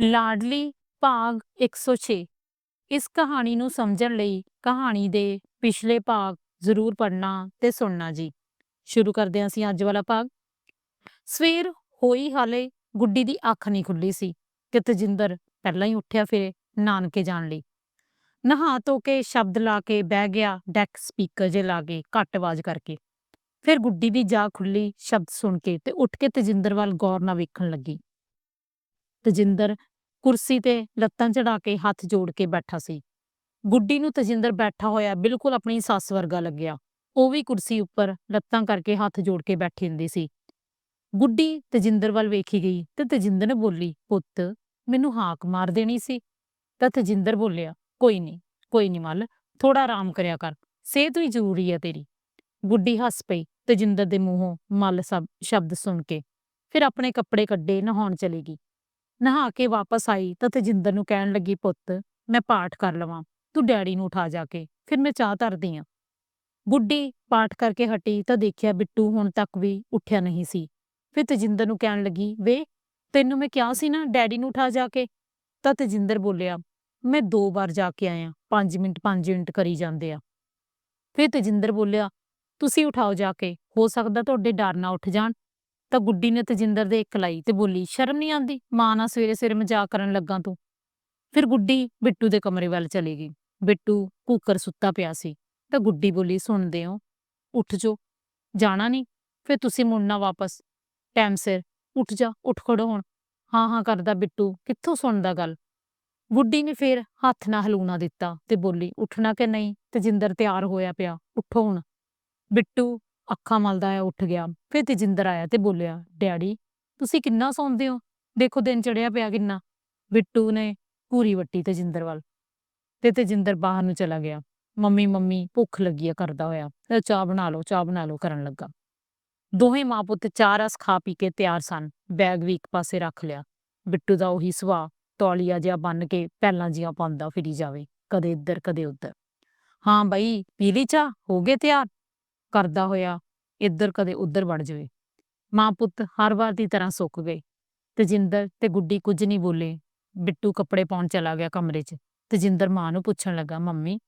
ਲਾਡਲੀ ਭਾਗ 106 ਇਸ ਕਹਾਣੀ ਨੂੰ ਸਮਝਣ ਲਈ ਕਹਾਣੀ ਦੇ ਪਿਛਲੇ ਭਾਗ ਜ਼ਰੂਰ ਪੜ੍ਹਨਾ ਤੇ ਸੁਣਨਾ ਜੀ। ਸ਼ੁਰੂ ਕਰਦੇ ਹਾਂ ਅਸੀਂ ਅੱਜ ਵਾਲਾ ਭਾਗ। ਸਵੇਰ ਹੋਈ ਹਾਲੇ ਗੁੱਡੀ ਦੀ ਅੱਖ ਨਹੀਂ ਖੁੱਲੀ ਸੀ। ਕਿ ਤਜਿੰਦਰ ਪਹਿਲਾਂ ਹੀ ਉੱਠਿਆ ਫਿਰੇ ਨਾਨਕੇ ਜਾਣ ਲਈ। ਨਹਾ ਧੋ ਕੇ ਸ਼ਬਦ ਲਾ ਕੇ ਬਹਿ ਗਿਆ ਡੈਕ ਸਪੀਕਰ ਜੇ ਲਾ ਕੇ ਘੱਟ ਆਵਾਜ਼ ਕਰਕੇ। ਫਿਰ ਗੁੱਡੀ ਦੀ ਜਾ ਖੁੱਲੀ ਸ਼ਬਦ ਸੁਣ ਕੇ ਤੇ ਉੱਠ ਕੇ ਤਜਿੰਦਰ ਵੱਲ ਗੌਰ ਨਾਲ ਵੇਖਣ ਲੱਗੀ। ਤਜਿੰਦਰ ਕੁਰਸੀ ਤੇ ਲੱਤਾਂ ਚੜਾ ਕੇ ਹੱਥ ਜੋੜ ਕੇ ਬੈਠਾ ਸੀ। ਗੁੱਡੀ ਨੂੰ ਤਜਿੰਦਰ ਬੈਠਾ ਹੋਇਆ ਬਿਲਕੁਲ ਆਪਣੀ ਸੱਸ ਵਰਗਾ ਲੱਗਿਆ। ਉਹ ਵੀ ਕੁਰਸੀ ਉੱਪਰ ਲੱਤਾਂ ਕਰਕੇ ਹੱਥ ਜੋੜ ਕੇ ਬੈਠੀ ਹੁੰਦੀ ਸੀ। ਗੁੱਡੀ ਤਜਿੰਦਰ ਵੱਲ ਵੇਖੀ ਗਈ ਤੇ ਤਜਿੰਦਰ ਨੇ ਬੋਲੀ, ਪੁੱਤ, ਮੈਨੂੰ ਹਾਕ ਮਾਰ ਦੇਣੀ ਸੀ। ਤਾਂ ਤਜਿੰਦਰ ਬੋਲਿਆ, ਕੋਈ ਨਹੀਂ ਕੋਈ ਨਹੀਂ ਮੱਲ ਥੋੜਾ ਆਰਾਮ ਕਰਿਆ ਕਰ, ਸਿਹਤ ਵੀ ਜ਼ਰੂਰੀ ਹੈ ਤੇਰੀ। ਗੁੱਡੀ ਹੱਸ ਪਈ, ਤਜਿੰਦਰ ਦੇ ਮੂੰਹੋਂ ਮੱਲ ਸਬ, ਸ਼ਬਦ ਸੁਣ ਕੇ, ਫਿਰ ਆਪਣੇ ਕੱਪੜੇ ਕੱਢੇ, ਨਹਾਉਣ ਚਲੀ ਗਈ। ਨਹਾ ਕੇ ਵਾਪਸ ਆਈ ਤਾਂ ਤਜਿੰਦਰ ਨੂੰ ਕਹਿਣ ਲੱਗੀ, ਪੁੱਤ, ਮੈਂ ਪਾਠ ਕਰ ਲਵਾਂ। ਤੂੰ ਡੈਡੀ ਨੂੰ ਉਠਾ ਜਾ ਕੇ, ਫਿਰ ਮੈਂ ਚਾਹ ਧਰਦੀ ਆ। ਬੁੱਢੀ ਪਾਠ ਕਰਕੇ ਹਟੀ ਤਾਂ ਦੇਖਿਆ ਬਿੱਟੂ ਹੁਣ ਤੱਕ ਵੀ ਉੱਠਿਆ ਨਹੀਂ ਸੀ। ਫਿਰ ਤਜਿੰਦਰ ਨੂੰ ਕਹਿਣ ਲੱਗੀ, ਵੇ, ਤੈਨੂੰ ਮੈਂ ਕਿਹਾ ਸੀ ਨਾ ਡੈਡੀ ਨੂੰ ਉਠਾ ਜਾ ਕੇ? ਤਾਂ ਤਜਿੰਦਰ ਬੋਲਿਆ, ਮੈਂ ਦੋ ਵਾਰ ਜਾ ਕੇ ਆਇਆ 5 ਮਿੰਟ 5 ਮਿੰਟ ਕਰੀ ਜਾਂਦੇ ਆ। ਫਿਰ ਤਜਿੰਦਰ ਬੋਲਿਆ, ਤੁਸੀਂ ਉਠਾਓ ਜਾ ਕੇ, ਹੋ ਸਕਦਾ ਤੁਹਾਡੇ ਡਰ ਨਾ ਉੱਠ ਜਾਣ। ਤਾਂ ਗੁੱਡੀ ਨੇ ਤਜਿੰਦਰ ਦੇ ਇੱਕ ਲਾਈ ਤੇ ਬੋਲੀ, ਸ਼ਰਮ ਨਹੀਂ ਆਉਂਦੀ? ਮਾਂ ਨਾਲ ਸਵੇਰੇ ਸਵੇਰੇ ਮਜ਼ਾਕ ਕਰਨ ਲੱਗਾ ਤੂੰ? ਫਿਰ ਗੁੱਡੀ ਬਿੱਟੂ ਦੇ ਕਮਰੇ ਵੱਲ ਚਲੀ ਗਈ। ਬਿੱਟੂ ਕੂਕਰ ਸੁੱਤਾ ਪਿਆ ਸੀ। ਤਾਂ ਗੁੱਡੀ ਬੋਲੀ, ਸੁਣਦੇ ਹੋ? ਉੱਠ ਜੋ ਜਾਣਾ ਨਹੀਂ? ਫਿਰ ਤੁਸੀਂ ਮੁੜਨਾ ਵਾਪਸ। ਟਾਈਮ ਸਿਰ। ਉੱਠ ਜਾ, ਉੱਠ ਖੜੋ ਹੁਣ। ਹਾਂ ਹਾਂ ਕਰਦਾ ਬਿੱਟੂ, ਕਿੱਥੋਂ ਸੁਣਦਾ ਗੱਲ? ਗੁੱਡੀ ਨੇ ਫਿਰ ਹੱਥ ਨਾਲ ਹਲੂਣਾ ਦਿੱਤਾ ਤੇ ਬੋਲੀ, ਉੱਠਣਾ ਕਿ ਨਹੀਂ? ਤਜਿੰਦਰ ਤਿਆਰ ਹੋਇਆ ਪਿਆ। ਉੱਠੋ ਹੁਣ। ਬਿੱਟੂ ਅੱਖਾਂ ਮਲਦਾ ਆ ਉੱਠ ਗਿਆ, ਫਿਰ ਤੇਜਿੰਦਰ ਆਇਆ ਤੇ ਬੋਲਿਆ, ਡੈਡੀ, ਤੁਸੀਂ ਕਿੰਨਾ ਸੌਂਦੇ ਹੋ? ਦੇਖੋ ਦਿਨ ਚੜਿਆ ਪਿਆ ਕਿੰਨਾ। ਬਿੱਟੂ ਨੇ ਪੂਰੀ ਵੱਟੀ ਤੇਜਿੰਦਰ ਵੱਲ ਤੇ ਤਜਿੰਦਰ ਬਾਹਰ ਨੂੰ ਚਲਾ ਗਿਆ। ਮੰਮੀ ਮੰਮੀ, ਭੁੱਖ ਲੱਗੀ ਆ, ਕਰਦਾ ਹੋਇਆ। ਤੇ ਚਾਹ ਬਣਾ ਲਓ, ਚਾਹ ਬਣਾ ਲਓ, ਕਰਨ ਲੱਗਾ। ਦੋਹੇ ਮਾਂ ਪੁੱਤ ਚਾਹ ਰਸ ਖਾ ਪੀ ਕੇ ਤਿਆਰ ਸਨ। ਬੈਗ ਵੀ ਇੱਕ ਪਾਸੇ ਰੱਖ ਲਿਆ। ਬਿੱਟੂ ਦਾ ਉਹੀ ਸੁਭਾਅ, ਤੌਲੀਆ ਜਿਹਾ ਬੰਨ ਕੇ ਪਹਿਲਾਂ ਜੀਆਂ ਪਾਉਂਦਾ ਫਿਰੀ ਜਾਵੇ, ਕਦੇ ਇੱਧਰ, ਕਦੇ ਉੱਧਰ। ਹਾਂ ਬਈ ਪੀਲੀ ਚਾਹ? ਹੋ ਗਏ ਤਿਆਰ? ਕਰਦਾ ਹੋਇਆ ਇੱਧਰ ਕਦੇ ਉੱਧਰ ਵੜ ਜਾਵੇ। ਮਾਂ ਪੁੱਤ ਹਰ ਵਾਰ ਦੀ ਤਰ੍ਹਾਂ ਸੁੱਕ ਗਏ ਤਜਿੰਦਰ ਤੇ ਗੁੱਡੀ ਕੁਝ ਨਹੀਂ ਬੋਲੇ। ਬਿੱਟੂ ਕੱਪੜੇ ਪਾਉਣ ਚਲਾ ਗਿਆ ਕਮਰੇ 'ਚ ਤਜਿੰਦਰ ਮਾਂ ਨੂੰ ਪੁੱਛਣ ਲੱਗਾ, ਮੰਮੀ,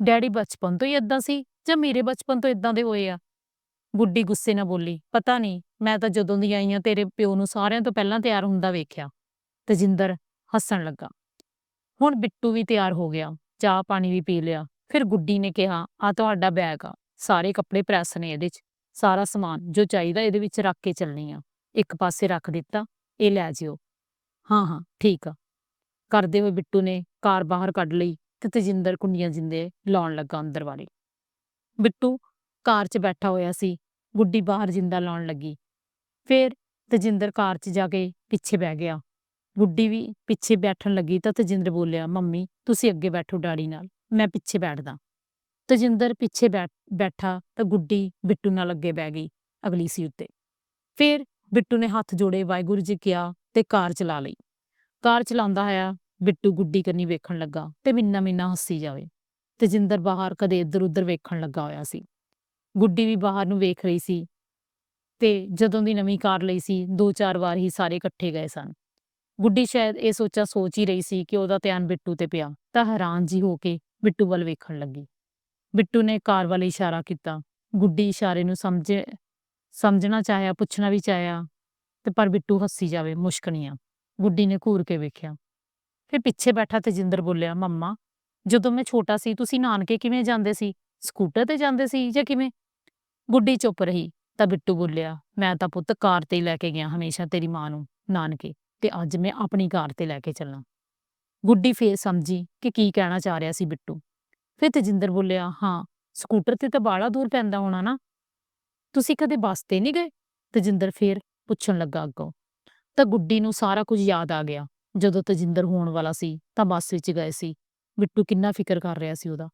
ਡੈਡੀ ਬਚਪਨ ਤੋਂ ਹੀ ਇਦਾਂ ਸੀ ਜਾਂ ਮੇਰੇ ਬਚਪਨ ਤੋਂ ਇਦਾਂ ਦੇ ਹੋਏ ਆ? ਗੁੱਡੀ ਗੁੱਸੇ ਨਾਲ ਬੋਲੀ, ਪਤਾ ਨਹੀਂ, ਮੈਂ ਤਾਂ ਜਦੋਂ ਦੀ ਆਈ ਆ ਤੇਰੇ ਪਿਓ ਨੂੰ ਸਾਰਿਆਂ ਤੋਂ ਪਹਿਲਾਂ ਤਿਆਰ ਹੁੰਦਾ ਵੇਖਿਆ। ਤਜਿੰਦਰ ਹੱਸਣ ਲੱਗਾ। ਹੁਣ ਬਿੱਟੂ ਵੀ ਤਿਆਰ ਹੋ ਗਿਆ, ਚਾਹ ਪਾਣੀ ਵੀ ਪੀ ਲਿਆ। ਫਿਰ ਗੁੱਡੀ ਨੇ ਕਿਹਾ ਆ ਤੁਹਾਡਾ ਬੈਗ ਆ, ਸਾਰੇ ਕੱਪੜੇ ਪ੍ਰੈਸ ਨੇ ਇਹਦੇ 'ਚ। ਸਾਰਾ ਸਮਾਨ ਜੋ ਚਾਹੀਦਾ ਇਹਦੇ ਵਿੱਚ ਰੱਖ ਕੇ ਚੱਲਣੀ ਆ। ਇੱਕ ਪਾਸੇ ਰੱਖ ਦਿੱਤਾ, ਇਹ ਲੈ ਜਿਓ। ਹਾਂ ਹਾਂ, ਠੀਕ ਆ। ਕਰਦੇ ਹੋਏ ਬਿੱਟੂ ਨੇ ਕਾਰ ਬਾਹਰ ਕੱਢ ਲਈ ਤੇ ਤਜਿੰਦਰ ਕੁੰਡੀਆਂ ਜਿੰਦੇ ਲਾਉਣ ਲੱਗਾ ਅੰਦਰ ਵਾਲੇ। ਬਿੱਟੂ ਕਾਰ 'ਚ ਬੈਠਾ ਹੋਇਆ ਸੀ, ਗੁੱਡੀ ਬਾਹਰ ਜਿੰਦਾ ਲਾਉਣ ਲੱਗੀ। ਫਿਰ ਤਜਿੰਦਰ ਕਾਰ 'ਚ ਜਾ ਕੇ ਪਿੱਛੇ ਬਹਿ ਗਿਆ। ਗੁੱਡੀ ਵੀ ਪਿੱਛੇ ਬੈਠਣ ਲੱਗੀ ਤਾਂ ਤਜਿੰਦਰ ਬੋਲਿਆ, ਮੰਮੀ, ਤੁਸੀਂ ਅੱਗੇ ਬੈਠੋ ਡੈਡੀ ਨਾਲ, ਮੈਂ ਪਿੱਛੇ ਬੈਠਦਾ। ਤਜਿੰਦਰ ਪਿੱਛੇ ਬੈਠਾ ਤਾਂ ਗੁੱਡੀ ਬਿੱਟੂ ਨਾਲ ਅੱਗੇ ਬਹਿ ਗਈ ਅਗਲੀ ਸੀ ਉੱਤੇ ਫਿਰ ਬਿੱਟੂ ਨੇ ਹੱਥ ਜੋੜੇ ਵਾਹਿਗੁਰੂ ਜੀ ਕਿਹਾ ਤੇ ਕਾਰ ਚਲਾ ਲਈ। ਕਾਰ ਚਲਾਉਂਦਾ ਹੋਇਆ ਬਿੱਟੂ ਗੁੱਡੀ ਕਰਨੀ ਵੇਖਣ ਲੱਗਾ ਤੇ ਮਿੰਨਾ ਮਿੰਨਾ ਹੱਸੀ ਜਾਵੇ। ਤਜਿੰਦਰ ਬਾਹਰ ਕਦੇ ਇੱਧਰ ਉੱਧਰ ਵੇਖਣ ਲੱਗਾ ਹੋਇਆ ਸੀ। ਗੁੱਡੀ ਵੀ ਬਾਹਰ ਨੂੰ ਵੇਖ ਰਹੀ ਸੀ ਤੇ ਜਦੋਂ ਦੀ ਨਵੀਂ ਕਾਰ ਲਈ ਸੀ, ਦੋ ਚਾਰ ਵਾਰ ਹੀ ਸਾਰੇ ਇਕੱਠੇ ਗਏ ਸਨ। ਗੁੱਡੀ ਸ਼ਾਇਦ ਇਹ ਸੋਚਾ ਸੋਚ ਹੀ ਰਹੀ ਸੀ ਕਿ ਉਹਦਾ ਧਿਆਨ ਬਿੱਟੂ ਤੇ ਪਿਆ ਤਾਂ ਹੈਰਾਨ ਜੀ ਹੋ ਕੇ ਬਿੱਟੂ ਵੱਲ ਵੇਖਣ ਲੱਗੀ। ਬਿੱਟੂ ਨੇ ਕਾਰ ਵੱਲ ਇਸ਼ਾਰਾ ਕੀਤਾ। ਗੁੱਡੀ ਇਸ਼ਾਰੇ ਨੂੰ ਸਮਝੇ, ਸਮਝਣਾ ਚਾਹਿਆ, ਪੁੱਛਣਾ ਵੀ ਚਾਹਿਆ, ਤੇ ਪਰ ਬਿੱਟੂ ਹੱਸੀ ਜਾਵੇ ਮੁਸ਼ਕਣੀਆਂ ਗੁੱਡੀ ਨੇ ਘੂਰ ਕੇ ਵੇਖਿਆ। ਫਿਰ ਪਿੱਛੇ ਬੈਠਾ ਤੇਜਿੰਦਰ ਬੋਲਿਆ, ਮੰਮਾ, ਜਦੋਂ ਮੈਂ ਛੋਟਾ ਸੀ, ਤੁਸੀਂ ਨਾਨਕੇ ਕਿਵੇਂ ਜਾਂਦੇ ਸੀ? ਸਕੂਟਰ ਤੇ ਜਾਂਦੇ ਸੀ ਜਾਂ ਕਿਵੇਂ? ਗੁੱਡੀ ਚੁੱਪ ਰਹੀ, ਤਾਂ ਬਿੱਟੂ ਬੋਲਿਆ, ਮੈਂ ਤਾਂ ਪੁੱਤ ਕਾਰ ਤੇ ਹੀ ਲੈ ਕੇ ਗਿਆ ਹਮੇਸ਼ਾ ਤੇਰੀ ਮਾਂ ਨੂੰ, ਨਾਨਕੇ, ਤੇ ਅੱਜ ਮੈਂ ਆਪਣੀ ਕਾਰ ਤੇ ਲੈ ਕੇ ਚੱਲਾਂ। ਗੁੱਡੀ ਫੇਰ ਸਮਝੀ ਕਿ ਕੀ ਕਹਿਣਾ ਚਾਹ ਰਿਹਾ ਸੀ ਬਿੱਟੂ। ਫਿਰ ਤਜਿੰਦਰ ਬੋਲਿਆ, ਹਾਂ, ਸਕੂਟਰ ਤੇ ਤਾਂ ਬਾਲਾ ਦੂਰ ਪੈਂਦਾ ਹੋਣਾ ਨਾ। ਤੁਸੀਂ ਕਦੇ ਬੱਸ ਤੇ ਨਹੀਂ ਗਏ? ਤਜਿੰਦਰ ਫੇਰ ਪੁੱਛਣ ਲੱਗਾ ਅੱਗੋਂ। ਤਾਂ ਗੁੱਡੀ ਨੂੰ ਸਾਰਾ ਕੁਝ ਯਾਦ ਆ ਗਿਆ। ਜਦੋਂ ਤਜਿੰਦਰ ਹੋਣ ਵਾਲਾ ਸੀ, ਤਾਂ ਬੱਸ ਵਿੱਚ ਗਏ ਸੀ। ਬਿੱਟੂ ਕਿੰਨਾ ਫਿਕਰ ਕਰ ਰਿਹਾ ਸੀ ਉਹਦਾ।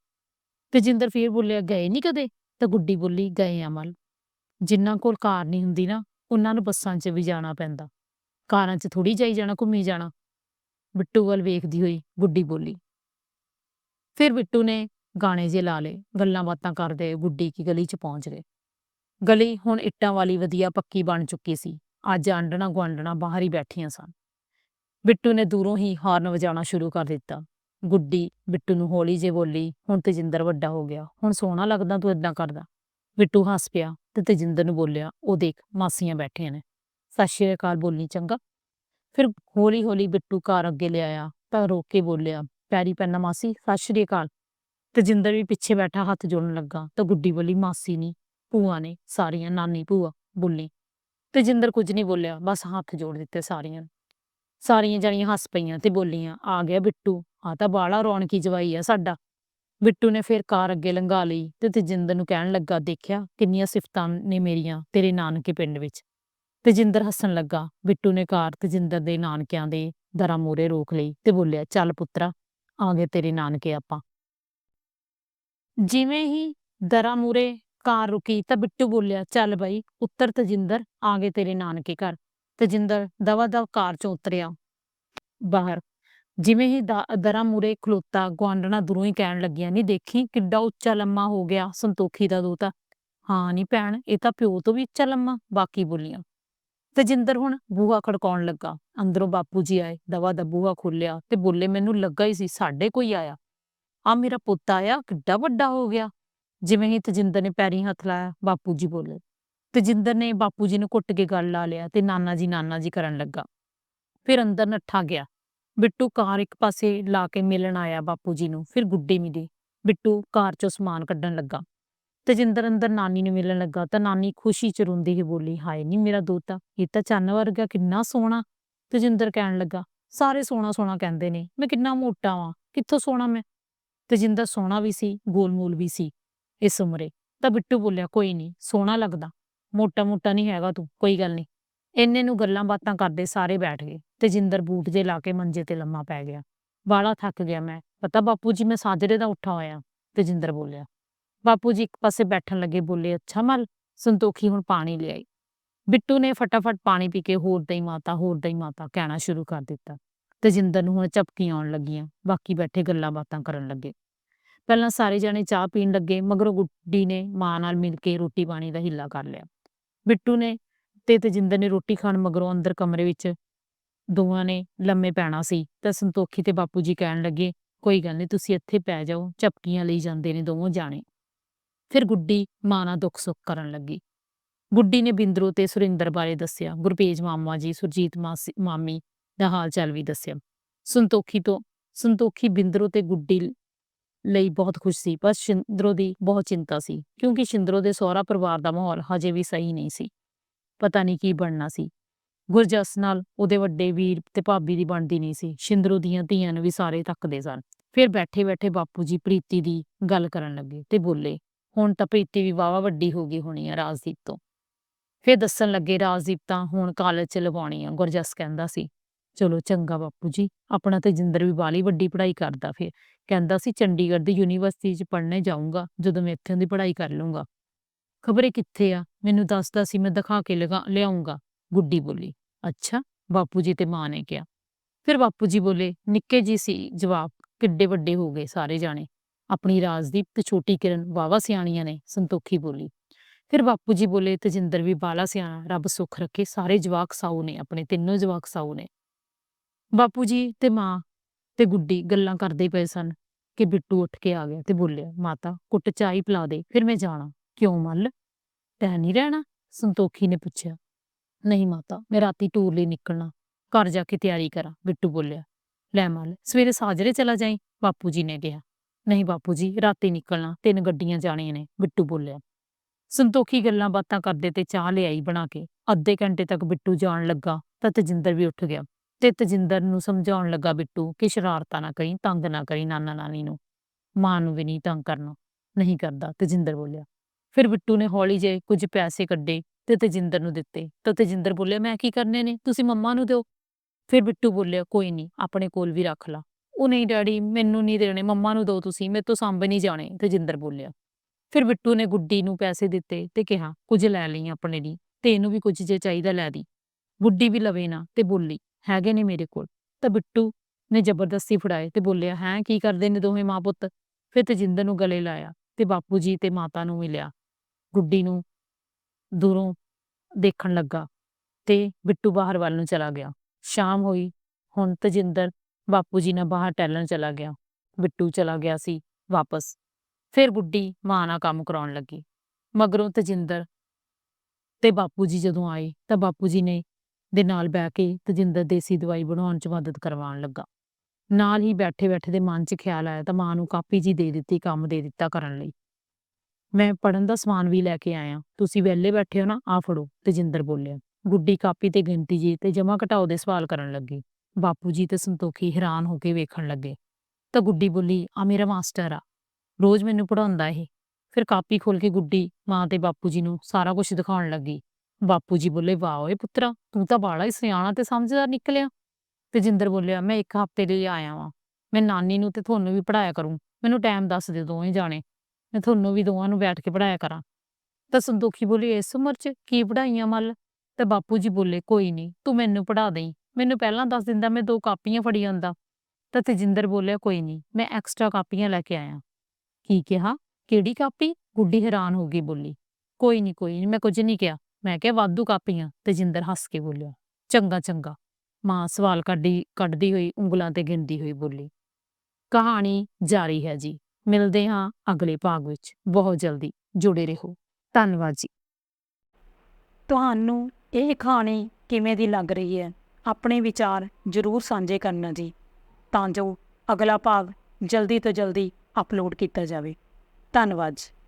ਤਜਿੰਦਰ ਫੇਰ ਬੋਲਿਆ, ਗਏ ਨਹੀਂ ਕਦੇ? ਤਾਂ ਗੁੱਡੀ ਬੋਲੀ, ਗਏ ਅਮਲ ਜਿੰਨਾਂ ਕੋਲ ਕਾਰ ਨਹੀਂ ਹੁੰਦੀ ਨਾ, ਉਹਨਾਂ ਨੂੰ ਬੱਸਾਂ 'ਚ ਵੀ ਜਾਣਾ ਪੈਂਦਾ। ਕਾਰਾਂ 'ਚ ਥੋੜੀ ਜਾਈ ਜਾਣਾ, ਘੁੰਮੀ ਜਾਣਾ। ਬਿੱਟੂ ਵੱਲ ਵੇਖਦੀ ਹੋਈ ਗੁੱਡੀ ਬੋਲੀ ਫਿਰ ਬਿੱਟੂ ਨੇ ਗਾਣੇ ਜੇ ਲਾ ਲਏ, ਗੱਲਾਂ ਬਾਤਾਂ ਕਰਦੇ ਗੁੱਡੀ ਕੀ ਗਲੀ 'ਚ ਪਹੁੰਚ ਗਏ। ਗਲੀ ਹੁਣ ਇੱਟਾਂ ਵਾਲੀ ਵਧੀਆ ਪੱਕੀ ਬਣ ਚੁੱਕੀ ਸੀ, ਅੱਜ ਆਂਡਣਾ ਗੁਆਂਢਣਾ ਬਾਹਰ ਹੀ ਬੈਠੀਆਂ ਸਨ। ਬਿੱਟੂ ਨੇ ਦੂਰੋਂ ਹੀ ਹਾਰਨ ਵਜਾਉਣਾ ਸ਼ੁਰੂ ਕਰ ਦਿੱਤਾ। ਗੁੱਡੀ ਬਿੱਟੂ ਨੂੰ ਹੌਲੀ ਜੇ ਬੋਲੀ, ਹੁਣ ਤੇਜਿੰਦਰ ਵੱਡਾ ਹੋ ਗਿਆ, ਹੁਣ ਸੋਹਣਾ ਲੱਗਦਾ ਤੂੰ ਇਦਾਂ ਕਰਦਾ। ਬਿੱਟੂ ਹੱਸ ਪਿਆ ਤੇ ਤੇਜਿੰਦਰ ਨੂੰ ਬੋਲਿਆ, ਉਹ ਦੇਖ, ਮਾਸੀਆਂ ਬੈਠੀਆਂ ਨੇ। ਸਤਿ ਸ਼੍ਰੀ ਅਕਾਲ ਬੋਲਣੀ ਚੰਗਾ। ਫਿਰ ਹੌਲੀ ਹੌਲੀ ਬਿੱਟੂ ਘਰ ਅੱਗੇ ਲਿਆਇਆ ਤਾਂ ਰੋਕ ਕੇ ਬੋਲਿਆ ਪੈਰੀ ਪੈਣਾ ਮਾਸੀ, ਸਤਿ ਸ਼੍ਰੀ ਅਕਾਲ। ਤੇਜਿੰਦਰ ਵੀ ਪਿੱਛੇ ਬੈਠਾ ਹੱਥ ਜੋੜਨ ਲੱਗਾ, ਤਾਂ ਗੁੱਡੀ ਬੋਲੀ, ਮਾਸੀ ਨਹੀਂ ਭੂਆ ਨੇ ਸਾਰੀਆਂ, ਨਾਨੀ, ਭੂਆ, ਬੋਲੀ। ਤੇਜਿੰਦਰ ਕੁਝ ਨਹੀਂ ਬੋਲਿਆ, ਬਸ ਹੱਥ ਜੋੜ ਦਿੱਤੇ ਸਾਰੀਆਂ ਨੇ। ਸਾਰੀਆਂ ਜਣੀਆਂ ਹੱਸ ਪਈਆਂ ਤੇ ਬੋਲੀਆਂ, ਆ ਗਿਆ ਬਿੱਟੂ, ਆ ਤਾਂ ਬਾਲਾ ਰੌਣਕੀ ਜਵਾਈ ਆ ਸਾਡਾ। ਬਿੱਟੂ ਨੇ ਫਿਰ ਕਾਰ ਅੱਗੇ ਲੰਘਾ ਲਈ ਤੇ ਤਜਿੰਦਰ ਨੂੰ ਕਹਿਣ ਲੱਗਾ, ਦੇਖਿਆ, ਕਿੰਨੀਆਂ ਸਿਫਤਾਂ ਨੇ ਮੇਰੀਆਂ ਤੇਰੇ ਨਾਨਕੇ ਪਿੰਡ ਵਿੱਚ। ਤੇਜਿੰਦਰ ਹੱਸਣ ਲੱਗਾ, ਬਿੱਟੂ ਨੇ ਕਾਰ ਤਜਿੰਦਰ ਦੇ ਨਾਨਕਿਆਂ ਦੇ ਦਰਾਂ ਮੂਹਰੇ ਰੋਕ ਲਈ ਤੇ ਬੋਲਿਆ, ਚੱਲ ਪੁੱਤਰਾ ਆ ਗਏ ਤੇਰੇ ਨਾਨਕੇ ਆਪਾਂ। ਜਿਵੇਂ ਹੀ ਦਰਾ ਮੂਹਰੇ ਕਾਰ ਰੁਕੀ ਤਾਂ ਬਿੱਟੂ ਬੋਲਿਆ, ਚੱਲ ਬਾਈ, ਉੱਤਰ ਤਜਿੰਦਰ, ਆ ਗਏ ਤੇਰੇ ਨਾਨਕੇ ਘਰ। ਤਜਿੰਦਰ ਦਵਾ ਦਵ ਕਾਰ ਚੋਂ ਉਤਰਿਆ ਬਾਹਰ। ਜਿਵੇਂ ਹੀ ਦਾ- ਦਰਾਂ ਮੂਹਰੇ ਖਲੋਤਾ, ਗੁਆਂਢਣਾ ਦੂਰੋਂ ਹੀ ਕਹਿਣ ਲੱਗੀਆਂ ਨਹੀਂ ਦੇਖੀ, ਕਿੱਡਾ ਉੱਚਾ ਲੰਮਾ ਹੋ ਗਿਆ ਸੰਤੋਖੀ ਦਾ ਦੋਤਾ। ਹਾਂ ਨਹੀਂ ਭੈਣ, ਇਹ ਤਾਂ ਪਿਓ ਤੋਂ ਵੀ ਉੱਚਾ ਲੰਮਾ, ਬਾਕੀ ਬੋਲੀਆਂ। ਤਜਿੰਦਰ ਹੁਣ ਬੂਹਾ ਖੜਕਾਉਣ ਲੱਗਾ। ਅੰਦਰੋਂ ਬਾਪੂ ਜੀ ਆਏ, ਦਵਾ ਦਾ ਬੂਹਾ ਖੋਲਿਆ ਤੇ ਬੋਲੇ, ਮੈਨੂੰ ਲੱਗਾ ਹੀ ਸੀ ਸਾਡੇ ਕੋਈ ਆਇਆ। ਆ ਮੇਰਾ ਪੁੱਤ ਆਇਆ, ਕਿੱਡਾ ਵੱਡਾ ਹੋ ਗਿਆ। ਜਿਵੇਂ ਹੀ ਤਜਿੰਦਰ ਨੇ ਪੈਰੀ ਹੱਥ ਲਾਇਆ, ਬਾਪੂ ਜੀ ਬੋਲੇ। ਤਜਿੰਦਰ ਨੇ ਬਾਪੂ ਜੀ ਨੂੰ ਕੁੱਟ ਕੇ ਗੱਲ ਲਾ ਲਿਆ ਤੇ ਨਾਨਾ ਜੀ ਨਾਨਾ ਜੀ ਕਰਨ ਲੱਗਾ। ਫਿਰ ਅੰਦਰ ਨੱਠਾ ਗਿਆ। ਬਿੱਟੂ ਕਾਰ ਇੱਕ ਪਾਸੇ ਲਾ ਕੇ ਮਿਲਣ ਆਇਆ ਬਾਪੂ ਜੀ ਨੂੰ, ਫਿਰ ਗੁੱਡੀ ਮਿਲੀ। ਬਿੱਟੂ ਕਾਰ ਚੋਂ ਸਮਾਨ ਕੱਢਣ ਲੱਗਾ। ਤੇਜਿੰਦਰ ਅੰਦਰ ਨਾਨੀ ਨੂੰ ਮਿਲਣ ਲੱਗਾ ਤਾਂ ਨਾਨੀ ਖੁਸ਼ੀ ਚ ਰੋਂਦੀ ਹੀ ਬੋਲੀ, ਹਾਏ ਨਹੀਂ ਮੇਰਾ ਦੋਤਾ, ਇਹ ਤਾਂ ਚੰਨ ਵਰਗਾ ਕਿੰਨਾ ਸੋਹਣਾ। ਤੇਜਿੰਦਰ ਕਹਿਣ ਲੱਗਾ, ਸਾਰੇ ਸੋਹਣਾ ਸੋਹਣਾ ਕਹਿੰਦੇ ਨੇ, ਮੈਂ ਕਿੰਨਾ ਮੋਟਾ ਵਾਂ, ਕਿੱਥੋਂ ਸੋਹਣਾ ਮੈਂ? ਤੇਜਿੰਦਰ ਸੋਹਣਾ ਵੀ ਸੀ, ਗੋਲਮੋਲ ਵੀ ਸੀ, ਇਸ ਉਮਰੇ। ਤਾਂ ਬਿੱਟੂ ਬੋਲਿਆ, ਕੋਈ ਨਹੀਂ ਸੋਹਣਾ ਲੱਗਦਾ ਮੋਟਾ ਮੋਟਾ ਨਹੀਂ ਹੈਗਾ ਤੂੰ, ਕੋਈ ਗੱਲ ਨਹੀਂ ਇੰਨੇ ਨੂੰ ਗੱਲਾਂ ਬਾਤਾਂ ਕਰਦੇ ਸਾਰੇ ਬੈਠ ਗਏ, ਤੇਜਿੰਦਰ ਬੂਟ ਜੇ ਲਾ ਕੇ ਮੰਜੇ ਤੇ ਲੰਮਾ ਪੈ ਗਿਆ। ਵਾਲਾ ਥੱਕ ਗਿਆ ਮੈਂ, ਪਤਾ ਬਾਪੂ ਜੀ, ਮੈਂ ਸਾਜਰੇ ਦਾ ਉੱਠਾ ਹੋਇਆ। ਤੇਜਿੰਦਰ ਬੋਲਿਆ ਬਾਪੂ ਜੀ ਇੱਕ ਪਾਸੇ ਬੈਠਣ ਲੱਗੇ, ਬੋਲੇ, ਅੱਛਾ ਮਲ, ਸੰਤੋਖੀ ਹੁਣ ਪਾਣੀ ਲਿਆਈ। ਬਿੱਟੂ ਨੇ ਫਟਾਫਟ ਪਾਣੀ ਪੀ ਕੇ ਹੋਰ ਦਈ ਮਾਤਾ ਹੋਰ ਦਈ ਮਾਤਾ ਕਹਿਣਾ ਸ਼ੁਰੂ ਕਰ ਦਿੱਤਾ। ਤੇਜਿੰਦਰ ਨੂੰ ਹੁਣ ਝਪਕੀਆਂ ਆਉਣ ਲੱਗੀਆਂ, ਬਾਕੀ ਬੈਠੇ ਗੱਲਾਂ ਬਾਤਾਂ ਕਰਨ ਲੱਗੇ। ਪਹਿਲਾਂ ਸਾਰੇ ਜਣੇ ਚਾਹ ਪੀਣ ਲੱਗੇ, ਮਗਰੋਂ ਗੁੱਡੀ ਨੇ ਮਾਂ ਨਾਲ ਮਿਲ ਕੇ ਰੋਟੀ ਪਾਣੀ ਦਾ ਹਿੱਲਾ ਕਰ ਲਿਆ। ਬਿੱਟੂ ਨੇ ਤੇ ਤਜਿੰਦਰ ਨੇ ਰੋਟੀ ਖਾਣ ਮਗਰੋਂ ਅੰਦਰ ਕਮਰੇ ਵਿੱਚ ਦੋਵਾਂ ਨੇ ਲੰਮੇ ਪੈਣਾ ਸੀ, ਤਾਂ ਸੰਤੋਖੀ ਤੇ ਬਾਪੂ ਜੀ ਕਹਿਣ ਲੱਗੇ, ਕੋਈ ਗੱਲ ਨਹੀਂ ਤੁਸੀਂ ਇੱਥੇ ਪੈ ਜਾਓ, ਝਪਕੀਆਂ ਲਈ ਜਾਂਦੇ ਨੇ ਦੋਵੇਂ ਜਾਣੇ। ਫਿਰ ਗੁੱਡੀ ਮਾਂ ਨਾਲ ਦੁੱਖ ਸੁੱਖ ਕਰਨ ਲੱਗੀ। ਗੁੱਡੀ ਨੇ ਬਿੰਦਰੂ ਤੇ ਸੁਰਿੰਦਰ ਬਾਰੇ ਦੱਸਿਆ। ਗੁਰਪੇਜ ਮਾਮਾ ਜੀ, ਸੁਰਜੀਤ ਮਾਸੀ, ਮਾਮੀ ਦਾ ਹਾਲ ਚਾਲ ਵੀ ਦੱਸਿਆ। ਸੰਤੋਖੀ ਤੋਂ, ਸੰਤੋਖੀ ਬਿੰਦਰੂ ਤੇ ਗੁੱਡੀ ਲਈ ਬਹੁਤ ਖੁਸ਼ ਸੀ, ਪਰ ਸ਼ਿੰਦਰੋ ਦੀ ਬਹੁਤ ਚਿੰਤਾ ਸੀ, ਕਿਉਂਕਿ ਸ਼ਿੰਦਰੋ ਦੇ ਸਹੁਰਾ ਪਰਿਵਾਰ ਦਾ ਮਾਹੌਲ ਹਜੇ ਵੀ ਸਹੀ ਨਹੀਂ ਸੀ। ਪਤਾ ਨਹੀਂ ਕੀ ਬਣਨਾ ਸੀ। ਗੁਰਜਸ ਨਾਲ ਉਹਦੇ ਵੱਡੇ ਵੀਰ ਤੇ ਭਾਬੀ ਦੀ ਬਣਦੀ ਨਹੀਂ ਸੀ। ਸ਼ਿੰਦਰੋ ਦੀਆਂ ਧੀਆਂ ਨੂੰ ਵੀ ਸਾਰੇ ਤੱਕਦੇ ਸਨ। ਫਿਰ ਬੈਠੇ ਬੈਠੇ ਬਾਪੂ ਜੀ, ਪ੍ਰੀਤੀ ਦੀ ਗੱਲ ਕਰਨ ਲੱਗੇ ਤੇ ਬੋਲੇ ਹੁਣ ਤਾਂ ਪ੍ਰੀਤੀ ਵੀ ਵਾਵਾ ਵੱਡੀ ਹੋ ਗਈ ਹੋਣੀ ਆ ਰਾਜਦੀਪ ਤੋਂ। ਫਿਰ ਦੱਸਣ ਲੱਗੇ ਰਾਜਦੀਪ ਤਾਂ ਹੁਣ ਕਾਲਜ ਚ ਲਵਾਉਣੀ ਆ, ਗੁਰਜਸ ਕਹਿੰਦਾ ਸੀ, ਚਲੋ ਚੰਗਾ ਬਾਪੂ ਜੀ, ਆਪਣਾ ਤੇ ਜਿੰਦਰ ਵੀ ਬਾਲੀ ਵੱਡੀ ਪੜ੍ਹਾਈ ਕਰਦਾ ਫਿਰ। ਕਹਿੰਦਾ ਸੀ, ਚੰਡੀਗੜ੍ਹ ਦੀ ਯੂਨੀਵਰਸਿਟੀ 'ਚ ਪੜ੍ਹਨੇ ਜਾਊਂਗਾ, ਜਦੋਂ ਮੈਂ ਇੱਥੇ ਦੀ ਪੜ੍ਹਾਈ ਕਰ ਲੂੰਗਾ ਖਬਰੇ ਕਿੱਥੇ ਆ? ਮੈਨੂੰ ਦੱਸਦਾ ਸੀ, ਮੈਂ ਦਿਖਾ ਕੇ ਲਗਾ ਲਿਆਉਂਗਾ ਗੁੱਡੀ ਬੋਲੀ, ਅੱਛਾ, ਬਾਪੂ ਜੀ ਤੇ ਮਾਂ ਨੇ ਕਿਹਾ। ਫਿਰ ਬਾਪੂ ਜੀ ਬੋਲੇ, ਨਿੱਕੇ ਜੀ ਸੀ ਜਵਾਬ ਕਿੱਡੇ ਵੱਡੇ ਹੋ ਗਏ ਸਾਰੇ ਜਾਣੇ। ਆਪਣੀ ਰਾਜਦੀਪ ਤੇ ਛੋਟੀ ਕਿਰਨ ਵਾਵਾ ਸਿਆਣੀਆਂ ਨੇ ਸੰਤੋਖੀ ਬੋਲੀ। ਫਿਰ ਬਾਪੂ ਜੀ ਬੋਲੇ, ਤਜਿੰਦਰ ਵੀ ਬਾਲਾ ਸਿਆਣਾ, ਰੱਬ ਸੁੱਖ ਰੱਖੇ, ਸਾਰੇ ਜਵਾਕ ਸਾਊ ਨੇ, ਆਪਣੇ ਤਿੰਨੋਂ ਜਵਾਕ ਸਾਊ ਨੇ। ਬਾਪੂ ਜੀ ਤੇ ਮਾਂ ਤੇ ਗੁੱਡੀ ਗੱਲਾਂ ਕਰਦੇ ਪਏ ਸਨ ਕਿ ਬਿੱਟੂ ਉੱਠ ਕੇ ਆ ਗਿਆ ਤੇ ਬੋਲਿਆ, ਮਾਤਾ, ਕੁੱਟ ਚਾਈ ਪਿਲਾ ਦੇ, ਫਿਰ ਮੈਂ ਜਾਣਾ। ਕਿਉਂ ਮੱਲ? ਤੈ ਨਹੀਂ ਰਹਿਣਾ? ਸੰਤੋਖੀ ਨੇ ਪੁੱਛਿਆ। ਨਹੀਂ ਮਾਤਾ, ਮੈਂ ਰਾਤੀ ਟੂਰ ਲਈ ਨਿਕਲਣਾ। ਘਰ ਜਾ ਕੇ ਤਿਆਰੀ ਕਰਾਂ, ਬਿੱਟੂ ਬੋਲਿਆ। ਲੈ ਮੱਲ, ਸਵੇਰੇ ਸਾਜਰੇ ਚਲਾ ਜਾਈ? ਬਾਪੂ ਜੀ ਨੇ ਕਿਹਾ। ਨਹੀਂ ਬਾਪੂ ਜੀ, ਰਾਤੀ ਨਿਕਲਣਾ, ਤਿੰਨ ਗੱਡੀਆਂ ਜਾਣੀਆਂ ਨੇ, ਬਿੱਟੂ ਬੋਲਿਆ। ਸੰਤੋਖੀ ਗੱਲਾਂ ਬਾਤਾਂ ਕਰਦੇ ਤੇ ਚਾਹ ਲਿਆਈ ਬਣਾ ਕੇ। ਅੱਧੇ ਘੰਟੇ ਤੱਕ ਬਿੱਟੂ ਜਾਣ ਲੱਗਾ ਤਾਂ ਤਜਿੰਦਰ ਵੀ ਉੱਠ ਗਿਆ ਤੇ ਤਜਿੰਦਰ ਨੂੰ ਸਮਝਾਉਣ ਲੱਗਾ, ਬਿੱਟੂ, ਕਿ ਸ਼ਰਾਰਤਾਂ ਨਾ ਕਰੀ, ਤੰਗ ਨਾ ਕਰੀ ਨਾਨਾ ਨਾਨੀ ਨੂੰ। ਮਾਂ ਨੂੰ ਵੀ ਨਹੀਂ ਤੰਗ ਕਰਨਾ। ਨਹੀਂ ਕਰਦਾ, ਤਜਿੰਦਰ ਬੋਲਿਆ। ਫਿਰ ਬਿੱਟੂ ਨੇ ਹੌਲੀ ਜਿਹੇ ਕੁਝ ਪੈਸੇ ਕੱਢੇ ਤੇ ਤਜਿੰਦਰ ਨੂੰ ਦਿੱਤੇ। ਤਾਂ ਤਜਿੰਦਰ ਬੋਲਿਆ, ਮੈਂ ਕੀ ਕਰਨੇ ਨੇ? ਤੁਸੀਂ ਮੰਮਾ ਨੂੰ ਦਿਓ। ਫਿਰ ਬਿੱਟੂ ਬੋਲਿਆ, ਕੋਈ ਨਹੀਂ, ਆਪਣੇ ਕੋਲ ਵੀ ਰੱਖ ਲਾ। ਉਹ ਨਹੀਂ, ਡੈਡੀ, ਮੈਨੂੰ ਨਹੀਂ ਦੇਣੇ, ਮੰਮਾ ਨੂੰ ਦਿਓ ਤੁਸੀਂ, ਮੇਰੇ ਤੋਂ ਸਾਂਭੇ ਨਹੀਂ ਜਾਣੇ, ਤਜਿੰਦਰ ਬੋਲਿਆ। ਫਿਰ ਬਿੱਟੂ ਨੇ ਗੁੱਡੀ ਨੂੰ ਪੈਸੇ ਦਿੱਤੇ ਤੇ ਕਿਹਾ, ਕੁਝ ਲੈ ਲਈ ਆਪਣੇ ਲਈ, ਤੇ ਇਹਨੂੰ ਵੀ ਕੁਝ ਜੇ ਚਾਹੀਦਾ ਲੈ ਦੀ। ਗੁੱਡੀ ਵੀ ਲਵੇ ਨਾ ਤੇ ਬੋਲੀ, ਹੈਗੇ ਨੇ ਮੇਰੇ ਕੋਲ। ਤਾਂ ਬਿੱਟੂ ਨੇ ਜ਼ਬਰਦਸਤੀ ਫੜਾਏ ਤੇ ਬੋਲਿਆ, ਹੈ, ਕੀ ਕਰਦੇ ਨੇ ਦੋਵੇਂ ਮਾਂ ਪੁੱਤ? ਫਿਰ ਤਜਿੰਦਰ ਨੂੰ ਗਲੇ ਲਾਇਆ ਤੇ ਬਾਪੂ ਜੀ ਤੇ ਮਾਤਾ ਨੂੰ ਮਿਲਿਆ ਗੁੱਡੀ ਨੂੰ ਦੂਰੋਂ ਦੇਖਣ ਲੱਗਾ ਤੇ ਬਿੱਟੂ ਬਾਹਰ ਵੱਲ ਨੂੰ ਚਲਾ ਗਿਆ। ਸ਼ਾਮ ਹੋਈ, ਹੁਣ ਤਜਿੰਦਰ ਬਾਪੂ ਜੀ ਨਾਲ ਬਾਹਰ ਟਹਿਲਣ ਚਲਾ ਗਿਆ, ਬਿੱਟੂ ਚਲਾ ਗਿਆ ਸੀ ਵਾਪਸ। ਫਿਰ ਬੁੱਢੀ ਮਾਂ ਨਾਲ ਕੰਮ ਕਰਾਉਣ ਲੱਗੀ। ਮਗਰੋਂ ਤਜਿੰਦਰ ਤੇ ਬਾਪੂ ਜੀ ਜਦੋਂ ਆਏ ਤਾਂ ਬਾਪੂ ਜੀ ਨੇ ਦੇ ਨਾਲ ਬਹਿ ਕੇ ਤਜਿੰਦਰ ਦੇਸੀ ਦਵਾਈ ਬਣਾਉਣ 'ਚ ਮਦਦ ਕਰਵਾਉਣ ਲੱਗਾ। ਨਾਲ ਹੀ ਬੈਠੇ ਬੈਠੇ ਦੇ ਮਨ 'ਚ ਖਿਆਲ ਆਇਆ ਤਾਂ ਮਾਂ ਨੂੰ ਕਾਪੀ ਜੀ ਦੇ ਦਿੱਤੀ, ਕੰਮ ਦੇ ਦਿੱਤਾ ਕਰਨ ਲਈ। ਮੈਂ ਪੜਨ ਦਾ ਸਮਾਨ ਵੀ ਲੈ ਕੇ ਆਇਆ। ਤੁਸੀਂ ਵਿਹਲੇ ਬੈਠੇ ਹੋ ਨਾ ਆ ਫੜੋ, ਤਜਿੰਦਰ ਬੋਲਿਆ। ਗੁੱਡੀ ਕਾਪੀ ਤੇ ਗਿਣਤੀ ਜੀ ਤੇ ਜਮਾ ਘਟਾਓ ਦੇ ਸਵਾਲ ਕਰਨ ਲੱਗੀ। ਬਾਪੂ ਜੀ ਤੇ ਸੰਤੋਖੀ ਹੈਰਾਨ ਹੋ ਕੇ ਵੇਖਣ ਲੱਗੇ। ਤਾਂ ਗੁੱਡੀ ਬੋਲੀ ਆ ਮੇਰਾ ਮਾਸਟਰ ਆ। ਰੋਜ਼ ਮੈਨੂੰ ਪੜਾਉਂਦਾ ਇਹ। ਫਿਰ ਕਾਪੀ ਖੋਲ ਕੇ ਗੁੱਡੀ, ਮਾਂ ਤੇ ਬਾਪੂ ਜੀ ਨੂੰ ਸਾਰਾ ਕੁਝ ਦਿਖਾਉਣ ਲੱਗੀ। ਬਾਪੂ ਜੀ ਬੋਲੇ, ਵਾਹ ਓਏ ਪੁੱਤਰਾ, ਤੂੰ ਤਾਂ ਬਾਲਾ ਹੀ ਸਿਆਣਾ ਤੇ ਸਮਝਦਾਰ ਨਿਕਲਿਆ। ਤੇ ਜਿੰਦਰ ਬੋਲਿਆ, ਮੈਂ ਇੱਕ ਹਫ਼ਤੇ ਲਈ ਆਇਆ ਵਾਂ। ਮੈਂ ਨਾਨੀ ਨੂੰ ਤੇ ਤੁਹਾਨੂੰ ਵੀ ਪੜਾਇਆ ਕਰੂੰ। ਮੈਨੂੰ ਟਾਈਮ ਦੱਸ ਦਿਓ ਦੋਵੇਂ ਜਾਣੇ। ਮੈਂ ਤੁਹਾਨੂੰ ਵੀ ਦੋਵਾਂ ਨੂੰ ਬੈਠ ਕੇ ਪੜਾਇਆ ਕਰਾਂ। ਤਾਂ ਸੰਤੋਖੀ ਬੋਲੀ, ਇਸ ਉਮਰ 'ਚ ਕੀ ਪੜਾਈਆਂ ਮੱਲ? ਤੇ ਬਾਪੂ ਜੀ ਬੋਲੇ, ਕੋਈ ਨਹੀਂ ਤੂੰ ਮੈਨੂੰ ਪੜਾ ਦੇਈਂ। ਮੈਨੂੰ ਪਹਿਲਾਂ ਦੱਸ ਦਿੰਦਾ, ਮੈਂ ਦੋ ਕਾਪੀਆਂ ਫੜੀ ਆਉਂਦਾ। ਤਾਂ ਤੇਜਿੰਦਰ ਬੋਲਿਆ, ਕੋਈ ਨਹੀਂ, ਮੈਂ ਐਕਸਟਰਾ ਕਾਪੀਆਂ ਲੈ ਕੇ ਆਇਆ। ਕੀ ਕਿਹਾ? ਕਿਹੜੀ ਕਾਪੀ? ਗੁੱਡੀ ਹੈਰਾਨ ਹੋ ਗਈ ਬੋਲੀ। ਕੋਈ ਨਹੀਂ ਕੋਈ ਨਹੀਂ, ਮੈਂ ਕੁਝ ਨਹੀਂ ਕਿਹਾ। ਮੈਂ ਕਿਹਾ, ਵਾਧੂ ਕਾਪੀਆਂ। ਤੇਜਿੰਦਰ ਹੱਸ ਕੇ ਬੋਲਿਆ, ਚੰਗਾ ਚੰਗਾ। ਮਾਂ ਸਵਾਲ ਕੱਢੀ, ਕੱਢਦੀ ਹੋਈ ਉਂਗਲਾਂ ਤੇ ਗਿਣਦੀ ਹੋਈ ਬੋਲੀ, ਕਹਾਣੀ ਜਾਰੀ ਹੈ ਜੀ। ਮਿਲਦੇ ਹਾਂ ਅਗਲੇ ਭਾਗ ਵਿੱਚ। ਬਹੁਤ ਜਲਦੀ ਜੁੜੇ ਰਹੋ। ਧੰਨਵਾਦ ਜੀ। ਤੁਹਾਨੂੰ ਇਹ ਕਹਾਣੀ ਕਿਵੇਂ ਦੀ ਲੱਗ ਰਹੀ ਹੈ? ਆਪਣੇ ਵਿਚਾਰ ਜ਼ਰੂਰ ਸਾਂਝੇ ਕਰਨਾ ਜੀ, ਤਾਂ ਜੋ ਅਗਲਾ ਭਾਗ ਜਲਦੀ ਤੋਂ ਜਲਦੀ ਅਪਲੋਡ ਕੀਤਾ ਜਾਵੇ। ਧੰਨਵਾਦ ਜੀ।